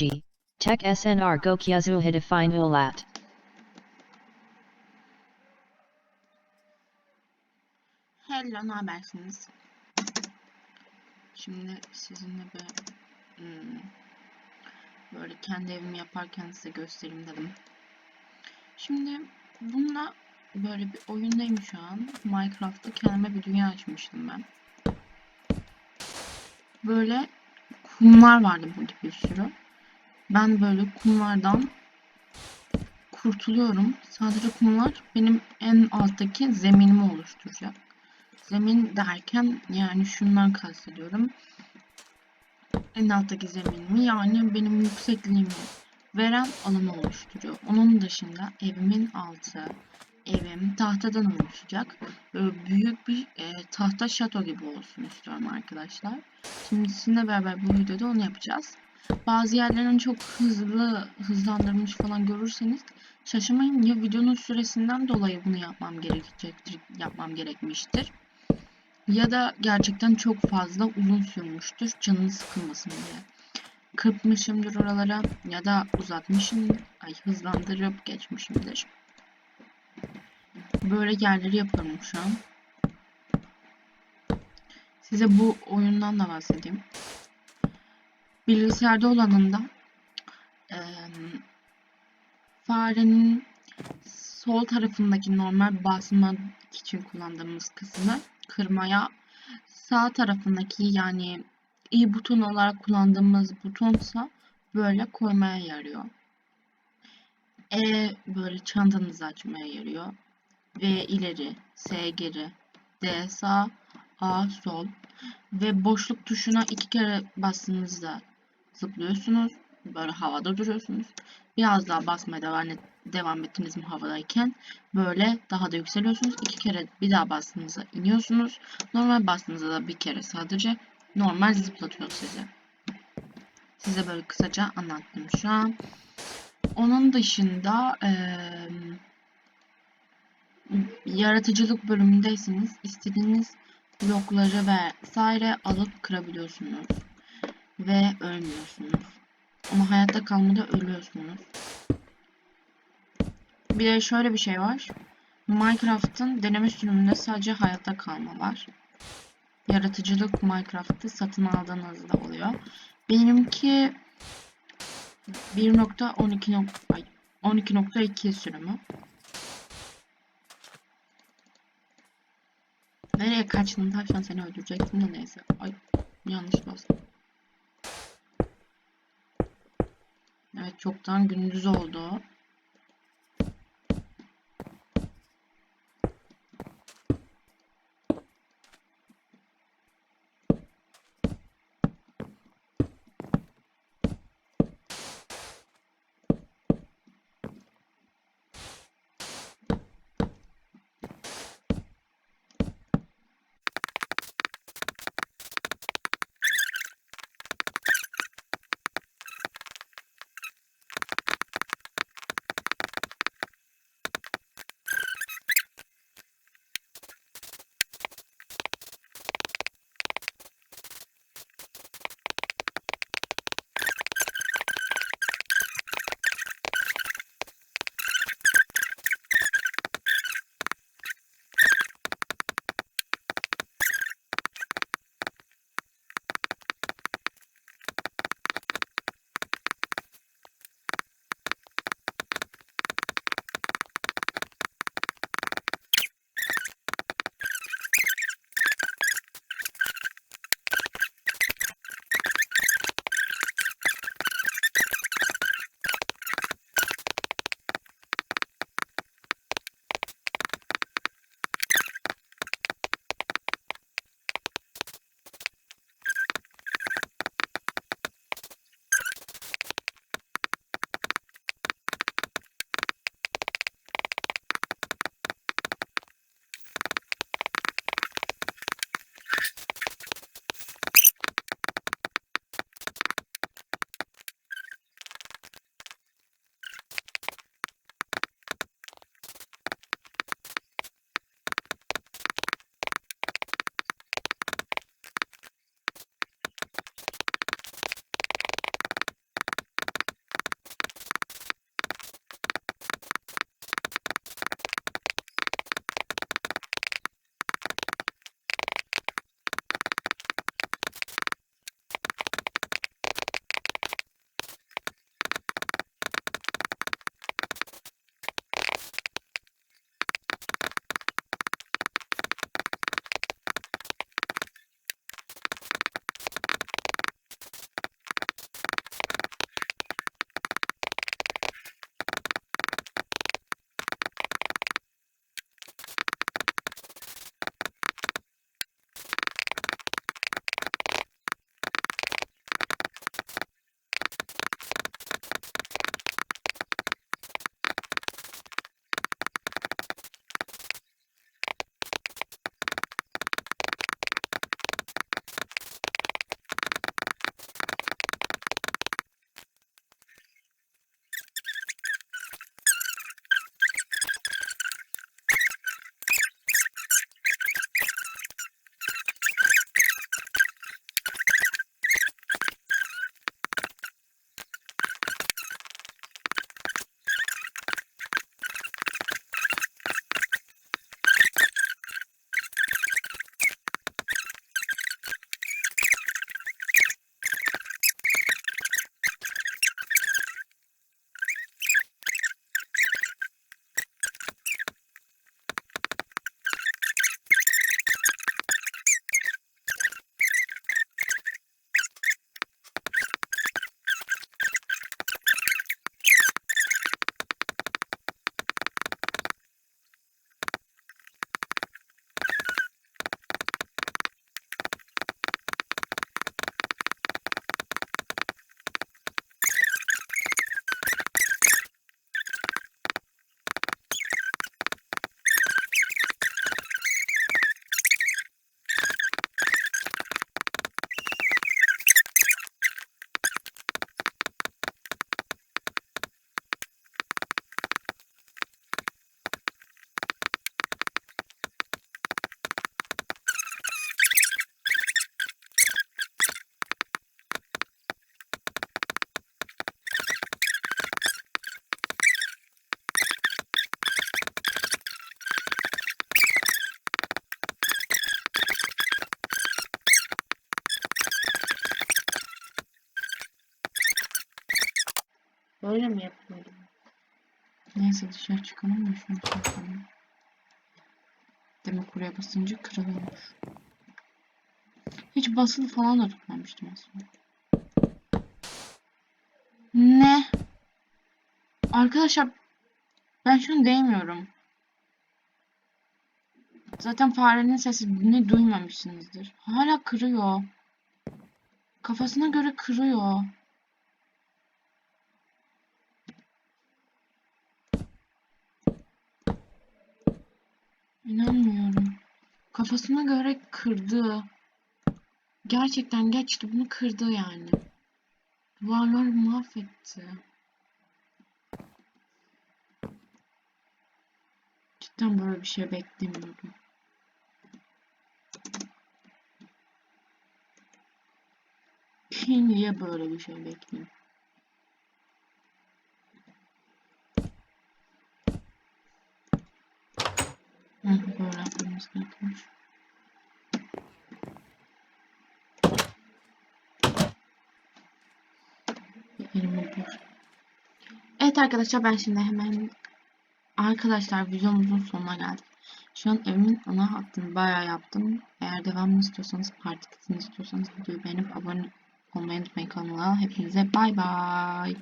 G. Tech SNR Gokyazu Hidafine Ulat. Hello, ne habersiniz? Şimdi sizinle bir hmm, böyle kendi evimi yaparken size göstereyim dedim. Şimdi bununla böyle bir oyundayım şu an. Minecraft'ta kendime bir dünya açmıştım ben. Böyle kumlar vardı burada bir sürü. Ben böyle kumlardan kurtuluyorum. Sadece kumlar benim en alttaki zeminimi oluşturacak. Zemin derken yani şundan kastediyorum. En alttaki zeminimi yani benim yüksekliğimi veren alanı oluşturuyor. Onun dışında evimin altı, evim tahtadan oluşacak. Böyle büyük bir e, tahta şato gibi olsun istiyorum arkadaşlar. Şimdi sizinle beraber bu videoda onu yapacağız. Bazı yerlerini çok hızlı hızlandırmış falan görürseniz şaşırmayın ya videonun süresinden dolayı bunu yapmam gerekecektir, yapmam gerekmiştir. Ya da gerçekten çok fazla uzun sürmüştür canını sıkılmasın diye. Kırpmışımdır oralara ya da uzatmışım, ay hızlandırıp geçmişimdir. Böyle yerleri yapıyorum şu an. Size bu oyundan da bahsedeyim. Bilgisayarda olanında eee, farenin sol tarafındaki normal basma için kullandığımız kısmı kırmaya sağ tarafındaki yani i buton olarak kullandığımız butonsa böyle koymaya yarıyor. E böyle çantanızı açmaya yarıyor. V ileri, S geri, D sağ, A sol ve boşluk tuşuna iki kere bastığınızda zıplıyorsunuz. Böyle havada duruyorsunuz. Biraz daha basmaya devam, et, devam ettiniz mi havadayken böyle daha da yükseliyorsunuz. İki kere bir daha bastığınızda iniyorsunuz. Normal bastığınızda da bir kere sadece normal zıplatıyor sizi. Size böyle kısaca anlattım şu an. Onun dışında eee yaratıcılık bölümündeyseniz istediğiniz blokları vesaire alıp kırabiliyorsunuz. Ve ölmüyorsunuz. Ama hayatta kalmada ölüyorsunuz. Bir de şöyle bir şey var. Minecraft'ın deneme sürümünde sadece hayatta kalma var. Yaratıcılık Minecraft'ı satın aldığınızda oluyor. Benimki 1.12 ay, 12.2 sürümü. Nereye kaçtın tavşan seni öldürecektim de neyse. Ay yanlış bastım. Çoktan gündüz oldu. Böyle mi yapıyordum? Neyse dışarı çıkalım da şunu yapalım. Demek buraya basınca kırılıyormuş. Hiç basılı falan da tutmamıştım aslında. Ne? Arkadaşlar ben şunu değmiyorum. Zaten farenin sesini duymamışsınızdır. Hala kırıyor. Kafasına göre kırıyor. İnanmıyorum. Kafasına göre kırdı. Gerçekten geçti bunu kırdı yani. Duvarları mahvetti. Cidden böyle bir şey beklemiyordum. Niye böyle bir şey bekliyorum? Elimi dur. Evet arkadaşlar ben şimdi hemen arkadaşlar videomuzun sonuna geldik. Şu an evimin ana hattını bayağı yaptım. Eğer devamını istiyorsanız part 2'sini istiyorsanız videoyu beğenip abone olmayı unutmayın kanala. Hepinize bay bay.